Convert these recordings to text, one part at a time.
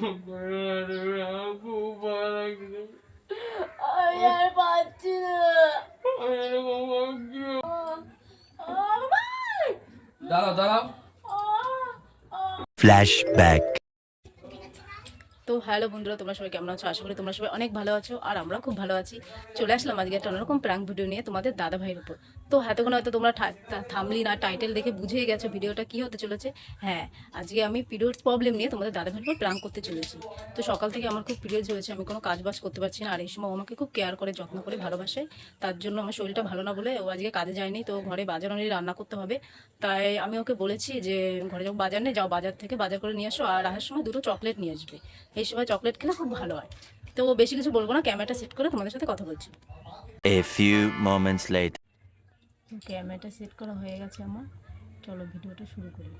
আমার খুব ভালো লাগছে আমি আর পাচ্ছি না আমি এরকম ভাবছি। আহ, বাবা! দাঁড়াও দাঁড়াও আহ, তো হ্যালো বন্ধুরা তোমরা সবাই কেমন আছো আশা করি তোমরা সবাই অনেক ভালো আছো আর আমরা খুব ভালো আছি চলে আসলাম আজকে একটা অন্যরকম প্র্যাঙ্ক ভিডিও নিয়ে তোমাদের দাদা ভাইয়ের উপর তো এতক্ষণ হয়তো তোমরা থামলি না টাইটেল দেখে বুঝেই গেছো ভিডিওটা কি হতে চলেছে। হ্যাঁ আজকে আমি পিরিয়ডস প্রবলেম নিয়ে তোমাদের দাদা ভাইয়ের প্র্যাঙ্ক করতে চলেছি। তো সকাল থেকে আমার খুব পিরিয়ডস হয়েছে, আমি কোনো কাজ বাজ করতে পারছি না। আর এই সময় আমাকে খুব কেয়ার করে, যত্ন করে, ভালোবাসে। তার জন্য আমার শরীরটা ভালো না বলে ও আজকে কাজে যায়নি, তো ঘরে বাজার অনেক রান্না করতে হবে। তাই আমি ওকে বলেছি যে, ঘরে যখন বাজার নেই, যাও বাজার থেকে বাজার করে নিয়ে আসো। আর আসার সময় দুটো চকলেট নিয়ে আসবে। এই সময় চকলেট খেলে খুব ভালো হয়। তো বেশি কিছু বলব না ক্যামেরাটা সেট করে তোমাদের সাথে কথা বলছি। A few moments later. ক্যামেরাটা সেট করা হয়ে গেছে আমার। চলো ভিডিওটা শুরু করি।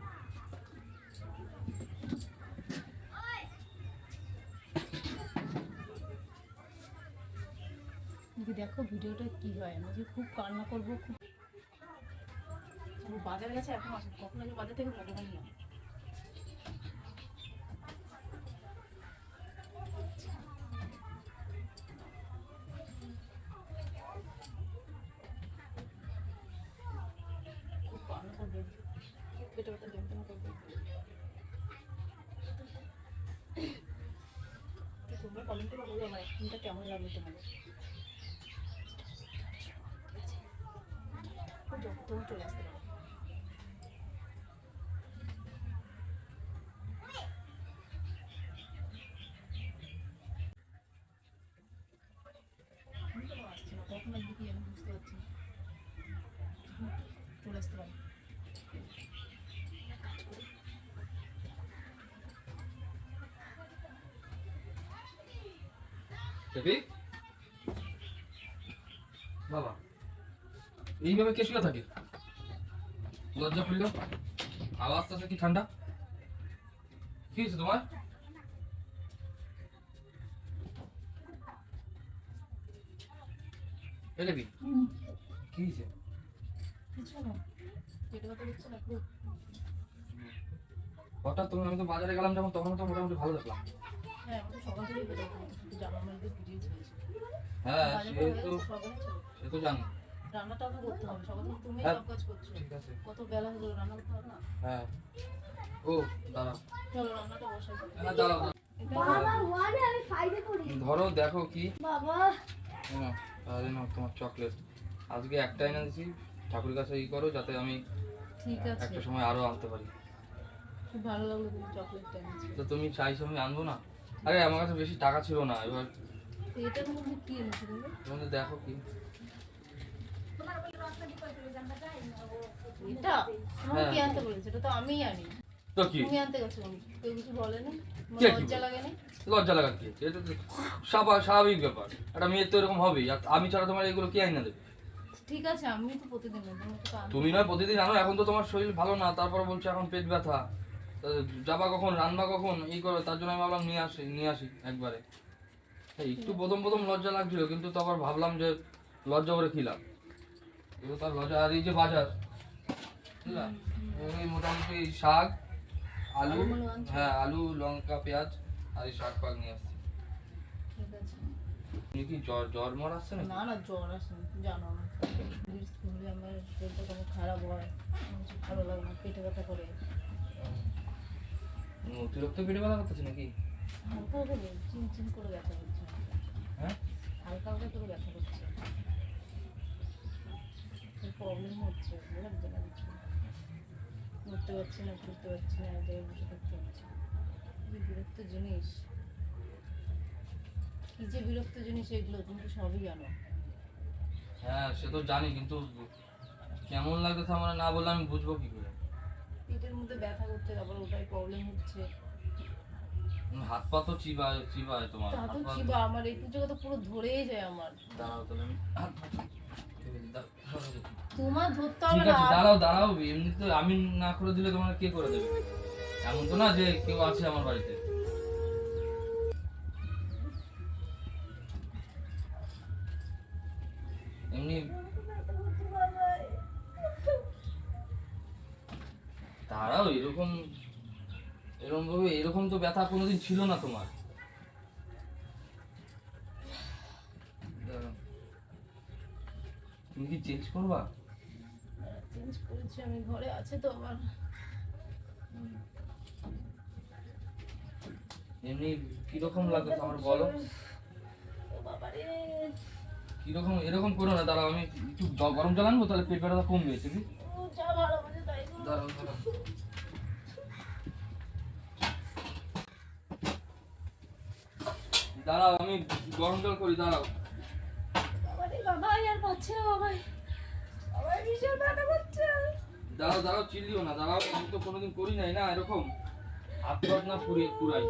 দেখো ভিডিওটা কি হয়। আমি যে খুব কান্না করব, খুব বাজার গেছে এখন কখন আমি বাজার থেকে মনে হয় না। কমেন্টে বলো আমার অ্যাক্টিংটা কেমন লাগল তোমাদের? তখন চলে আসতে পারো বেবি, এইভাবে কে শুয়ে থাকে? লজ্জা করল আওয়াজ তো কি ঠান্ডা? কি হয়েছে তোমার? এলে কি হয়েছে? হঠাৎ তুমি আমি তো বাজারে গেলাম যখন, তখন তো মোটামুটি ভালো দেখলাম। হ্যাঁ তো হ্যাঁ বাজার সে তো গেছে, সকালে চলো। সে তো জানি। রান্নাটা তো করতে হবে সকাল থেকে তুমি হ্যাঁ। সব কাজ করছ। ঠিক আছে। কত বেলা হলো রান্না করতে হবে না? হ্যাঁ। ও দাঁড়া চলো রান্নাটা বসাই। দাঁড়াও। বাবা ওয়ানে আমি ধরো দেখো কি। বাবা। না তাহলে না তোমার চকলেট আজকে একটা এনে দিছি ঠাকুর কাছে ই করো যাতে আমি ঠিক আছে। একটা সময় আরও আনতে পারি। খুব ভালো লাগল তুমি চকলেটটা এনেছো। তো তুমি চাইছো আমি আনব না? আরে আমার কাছে বেশি টাকা ছিল না এবার এটার মধ্যে কি এনেছো তুমি দেখো কি। এটা? তোমাকে হ্যাঁ। কি আনতে বলেছে? এটা তো আমিই আনি। তো কি? তুমি আনতে গেছো আমি কেউ কিছু বলেনি? তোমার লজ্জা বলে? লাগেনি? লজ্জা লাগার কি? এটা তো স্বাভাবিক ব্যাপার। একটা মেয়ের তো এরকম হবেই। আর আমি ছাড়া তোমার এগুলো কে আইনা দেবে? ঠিক আছে আমি তো প্রতিদিন তুমি নয় প্রতিদিন আনো। এখন তো তোমার শরীর ভালো না তারপর বলছো এখন পেট ব্যথা। যাবা কখন রান্না কখন এই করো তার জন্য আমি ভাবলাম নিয়ে আসি নিয়ে আসি একবারে। একটু প্রথম প্রথম লজ্জা লাগছিল কিন্তু তারপর ভাবলাম যে লজ্জা করে খিলাম এগুলো তার লজ্জা আর এই যে বাজার বুঝলা? এই মোটামুটি শাক আলু হ্যাঁ আলু লঙ্কা পেঁয়াজ আর এই শাক পাক নিয়ে আসছি। কি জ্বর জ্বর মর আসছে না না না জ্বর আসে না, জানো আমার শরীরটা খারাপ হয় ভালো লাগে না পেটে ব্যথা করে। অতিরিক্ত পেটে ব্যথা করতেছে নাকি? হালকা হালকা করে ব্যথা করছে হ্যাঁ? হালকা হালকা করে ব্যথা করছে। প্রবলেম হচ্ছে না কিছু উঠতে পারছি না ঘুরতে পারছি না এক জায়গায় বসে থাকতে পারছি। বিরক্ত জিনিস। কি যে বিরক্ত জিনিস এগুলো তুমি তো সবই জানো। হ্যাঁ সে তো জানি কিন্তু কেমন লাগতেছে আমার না বললে আমি বুঝব কি করে? পেটের মধ্যে ব্যথা করছে তারপর ওটাই প্রবলেম হচ্ছে। হাত পা তো চিবায় চিবায় তোমার হাত তো পা চিবা আমার একটু জায়গা তো পুরো ধরেই যায় আমার। দাঁড়াও তাহলে আমি। তোমার ধরতে হবে না দাঁড়াও দাঁড়াও এমনি তো আমি না করে দিলে তোমার কে করে দেবে? এমন তো না যে কেউ আছে আমার বাড়িতে। এমনি দাঁড়াও এরকম এরকম ভাবে এরকম তো ব্যথা কোনোদিন ছিল না তোমার। তুমি কি চেঞ্জ করবা? চেঞ্জ করেছি আমি ঘরে আছে তো আবার। এমনি কীরকম লাগে আমার বলো? বাবারে। কীরকম এরকম করো না দাঁড়াও আমি একটু গরম জল আনব তাহলে পেট ব্যথাটা কমবে তুমি? যা ভালো। দাঁড়াও আমি গরম জল করি দাঁড়াও। দাঁড়াও দাঁড়াও চিল্লিও না দাঁড়াও আমি তো কোনোদিন করি নাই না এরকম। হাত পা না পুড়ে পুরাই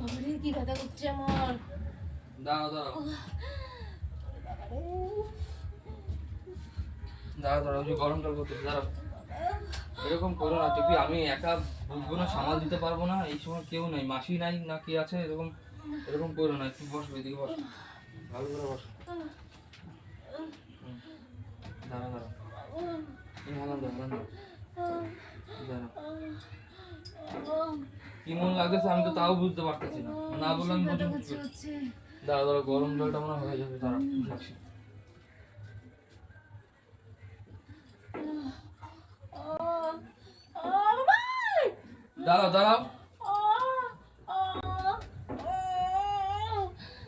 বাবারে কি ব্যথা করছে আমার? দাঁড়াও দাঁড়াও। দাঁড়াও দাঁড়াও যে গরম জল করতে দাঁড়াও। এরকম করো না টিপি আমি একা বুঝব না সামাল দিতে পারব না এই সময় কেউ নাই মাসি নাই না কে আছে এরকম এরকম করো না একটু বসো এদিকে বসো। ভালো করে বসো। হুম। দাঁড়াও দাঁড়াও। এই হালান দাও হালান কি মন লাগতেছে আমি তো তাও বুঝতে পারতেছি না। না বললে আমি বুঝতে হচ্ছে হচ্ছে দাঁড়া দাঁড়া গরম জলটা মনে হয় যাবে আহ, আহ, দাঁড়াও দাঁড়াও।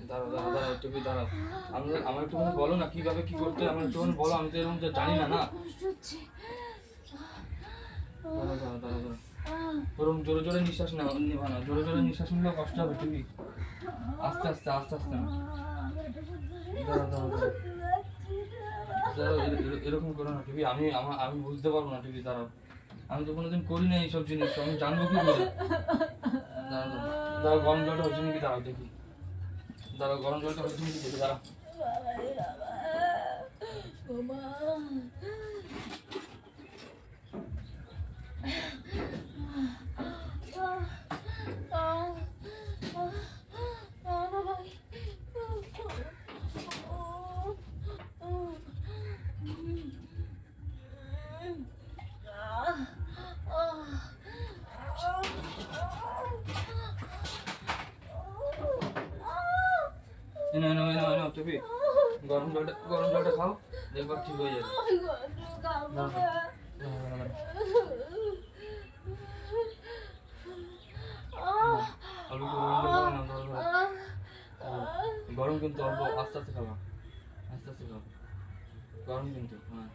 দাঁড়াও দাঁড়াও তুমি দাঁড়াও আমাদের আমার একটুখানি বলো না কীভাবে কি করতে আমার একটুখানি বলো আমি তো এরকম জানি না না। দাঁড়াও দাঁড়াও দাঁড়াও দাঁড়াও ওরকম জোরে জোরে নিঃশ্বাস নেওয়া নেবা না। জোরে জোরে নিঃশ্বাস নিলেও কষ্ট হবে তুমি আস্তে আস্তে আস্তে আস্তে না এরকম করো না টিভি আমি আমা- আমি বুঝতে পারব না টিভি দাঁড়াও। আমি তো কোনোদিন করি না এইসব জিনিস, আমি জানব কি করে? দাঁড়াও গরম জলটা হচ্ছে নাকি? দাঁড়াও, দেখি। দাঁড়াও, গরম জলটা হচ্ছে নাকি? দেখি, দাঁড়াও। এনো গরম জলটা গরম জলটা খাও দেখবার ঠিক হয়ে যাবে। গরম কিন্তু অল্প আস্তে আস্তে খাবা আস্তে আস্তে খাও গরম কিন্তু হ্যাঁ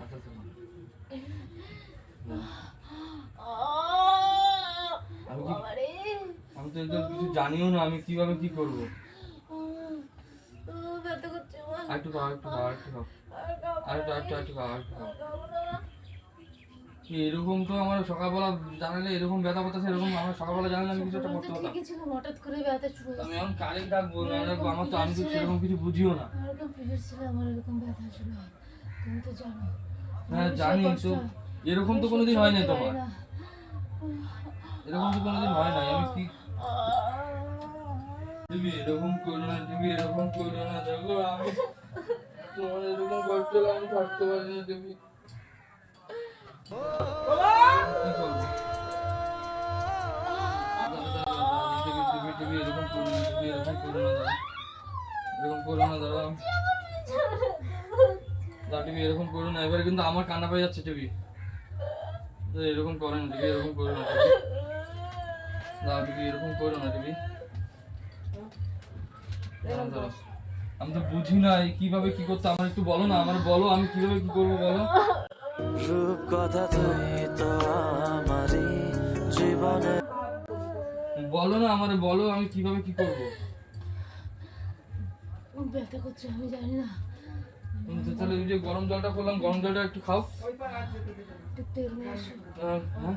আস্তে আস্তে খাও। আমি তো কিছু জানিও না আমি কীভাবে কি করব? আরেকটু খাও আরেকটু খাও আরেকটু খাও। আরেকটু আরেকটু আরেকটু খাও আরেকটু খাও। এরকম তো আমার সকালবেলা জানালে এরকম ব্যথা করতেছে এরকম আমার সকালবেলা জানালে আমি কিছু একটা করতে পারতাম। ছিল হঠাৎ করে ব্যথা শুরু আমি এখন কারেন্ট ডাকবো না ডাকবো আমার তো আমি তো সেরকম কিছু বুঝিও না। এরকম পিরিয়ড ছিল আমার এরকম ব্যথা শুরু হয়। তুমি তো জানো। হ্যাঁ জানি তো এরকম তো কোনোদিন হয় করতে তোমার। এরকম তো কোনোদিন হয় নাই আমি কি তুমি এরকম করো না তুমি এরকম করো না দেখো আমি তোমার এরকম কষ্ট আমি থাকতে পারি না টিভি এরকম করো না এরকম না এরকম না দাদা এরকম করো না এবারে কিন্তু আমার কান্না পেয়ে যাচ্ছে টিভি এরকম করো না এরকম করো না টিভি এরকম করো না টিভি বুঝি না এই কীভাবে কি করতে আমার একটু বলো না আমার বলো আমি কীভাবে কি করব বলো? রূপ কথা তুই তো আমারই জীবনে বলো না আমারে বলো আমি কীভাবে কি করব? ব্যথা করছে আমি জানি না। তুমি তাহলে ওই যে গরম জলটা করলাম গরম জলটা একটু খাও। একটু তেল নিয়ে আসো। আহ, হ্যাঁ?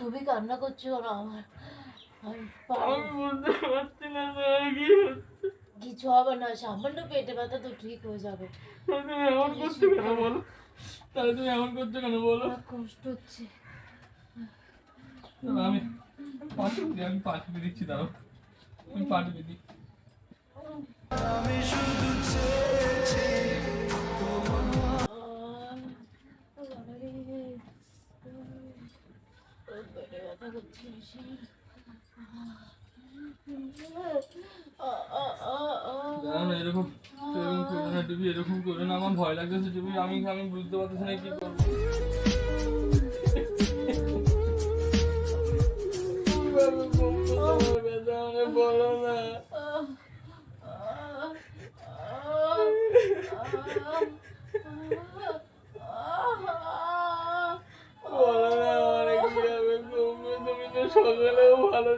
তুমি কান্না করছ কেন আমার? আমি। আমি বুঝতে পারছি না কি কিছু হবে না সামান্য পেটে ব্যথা তো ঠিক হয়ে যাবে। তুমি এমন করছ কেন বলো? তাহলে তুমি এমন করছ কেন বলো? কষ্ট হচ্ছে। আমি পাঠিয়ে দিই আমি পাঠিয়ে দিচ্ছি দাঁড়াও। আমি পাঠিয়ে দিই। পেটে ব্যথা এরকম এরকম করো না এরকম করো না আমার ভয় লাগতেছে তুমি আমি আমি বুঝতে পারতেছি না কি করব বলো না বলো সকালেও ভালো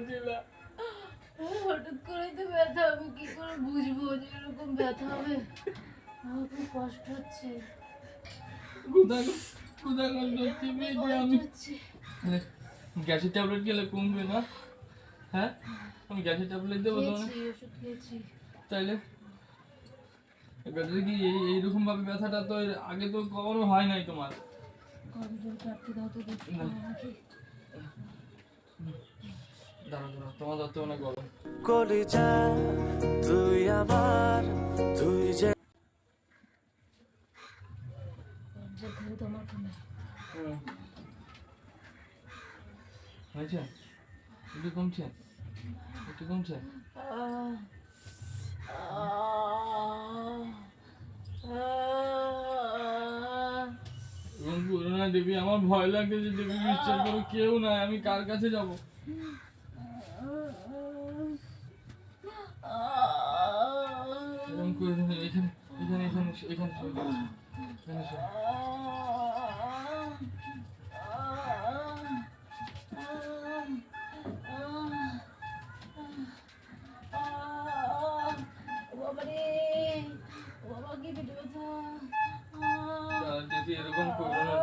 হঠাৎ করে তো ব্যথা আমি কি করে বুঝব যে এরকম ব্যথা হবে? আমার খুব কষ্ট হচ্ছে। কোথায় কোথায় কষ্ট হচ্ছে মেয়ে আমি কষ্ট হচ্ছে। তাহলে গ্যাসের ট্যাবলেট খেলে কমবে না। হ্যাঁ? আমি গ্যাসের ট্যাবলেট দেবো তোমার খেয়েছি ওষুধ খেয়েছি। তাইলে? ব্যথাটা কি এই এইরকম ভাবে ব্যথাটা তো আগে তো কখনো হয় নাই তোমার। কমজোর কাটতে দাও তো দেখি না। আমাকে দাঁড়া দাঁড়া তোমার দত্ত অনেক গরম কলিজা তুই আমার তুই যে। হয়েছে? একটু কমছে? একটু দেবী আমার ভয় লাগছে দেবী বিশ্বাস করো কেউ নাই আমি কার কাছে যাব? এখানে এখানে এখানে এরকম করো না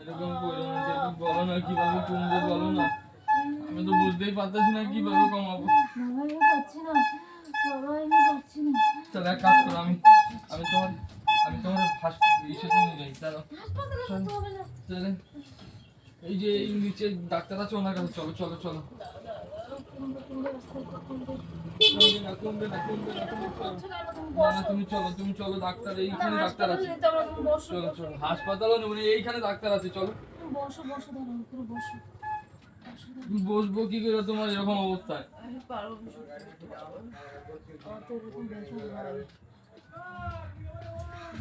এরকম করো না বলো না কীভাবে কমবে বলো না। আমি তো বুঝতেই পারতেছি না কীভাবে কমাবো। তাহলে এক কাজ করো আমি আমি তোমার আমি তোমার ফার্স্ট ইসেতে নিয়ে যাই দাঁড়াও। তাহলে এই যে এই নিচে ডাক্তার আছে ওনার কাছে চলো চলো চলো। তুমি চলো তুমি চলো ডাক্তার এইখানে ডাক্তার আছে। চলো চলো হাসপাতালও নেব এইখানে ডাক্তার আছে চলো। বসো বসো বসো। বসবো কি করে? তোমার এরকম অবস্থায়।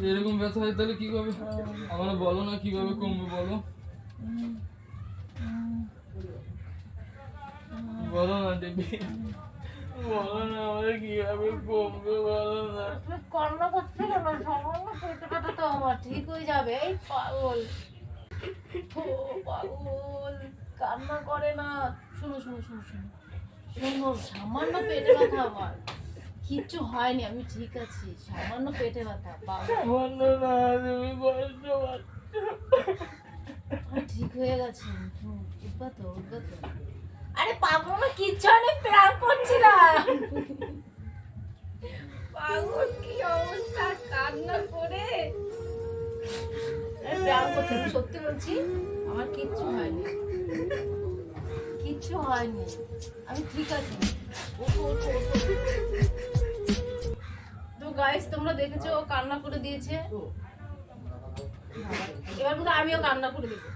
এরকম ব্যথা হয় তাহলে কীভাবে আমার বলো না, কীভাবে কমবে বলো? বলো না, দেবী। তো আমার ঠিক হয়ে যাবে। পাগল। পাগল। কান্না করে না। শোনো শোনো শোনো শোনো। শোনো, সামান্য পেটে ব্যথা আমার। কিচ্ছু হয়নি আমি ঠিক আছি। সামান্য পেটে ব্যথা বলো না তুমি কষ্ট ঠিক হয়ে গেছে উঠবা তো উঠবা তো আরে পাগল আমার কিচ্ছু হয়নি প্রাণ করছিলাম। পাগল কি অবস্থা? কান্না করে। প্রাণ করছি আমি সত্যি বলছি আমার কিচ্ছু হয়নি। কিচ্ছু হয়নি। আমি ঠিক আছি। ওঠো ওঠো ওঠো। গাইস তোমরা দেখেছ ও কান্না করে দিয়েছে। এবার কিন্তু আমিও কান্না করে দেবো।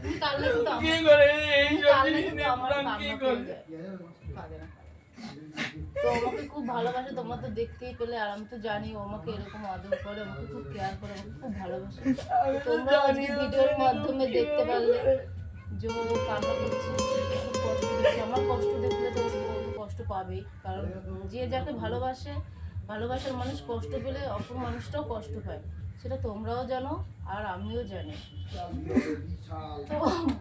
তুমি কান্না কিন্তু কি করে? এই সব জিনিস নিয়ে কি কান্না করে করে? দেয়। কাঁদে না। তো আমাকে খুব ভালোবাসে তোমরা তো দেখতেই পেলে আর আমি তো জানি ও আমাকে এরকম আদর করে আমাকে খুব কেয়ার করে আমাকে খুব ভালোবাসে। তোমরা আজকে ভিডিওর মাধ্যমে দেখতে পারলে যে ও কান্না করছে খুব কষ্ট দিচ্ছে আমার কষ্ট দেখলে তো তো কষ্ট পাবেই কারণ যে যাকে ভালোবাসে ভালোবাসার মানুষ কষ্ট পেলে অপর মানুষটাও কষ্ট পায়। সেটা তোমরাও জানো আর আমিও জানি। তো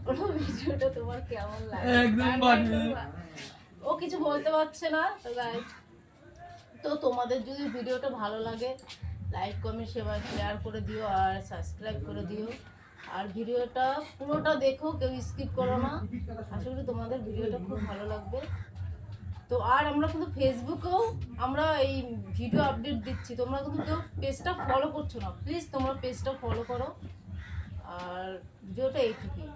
পুরো ভিডিওটা তোমার কেমন লাগে একদম? ও কিছু বলতে পারছে না তো guys, তো তোমাদের যদি ভিডিওটা ভালো লাগে লাইক কমেন্ট সেবার শেয়ার করে দিও আর সাবস্ক্রাইব করে দিও। আর ভিডিওটা পুরোটা দেখো কেউ স্কিপ করো না। আশা করি তোমাদের ভিডিওটা খুব ভালো লাগবে। তো আর আমরা কিন্তু ফেসবুকেও আমরা এই ভিডিও আপডেট দিচ্ছি। তোমরা কিন্তু কেউ পেজটা ফলো করছ না। প্লিজ তোমরা পেজটা ফলো করো। আর ভিডিওটা এইটুকুই।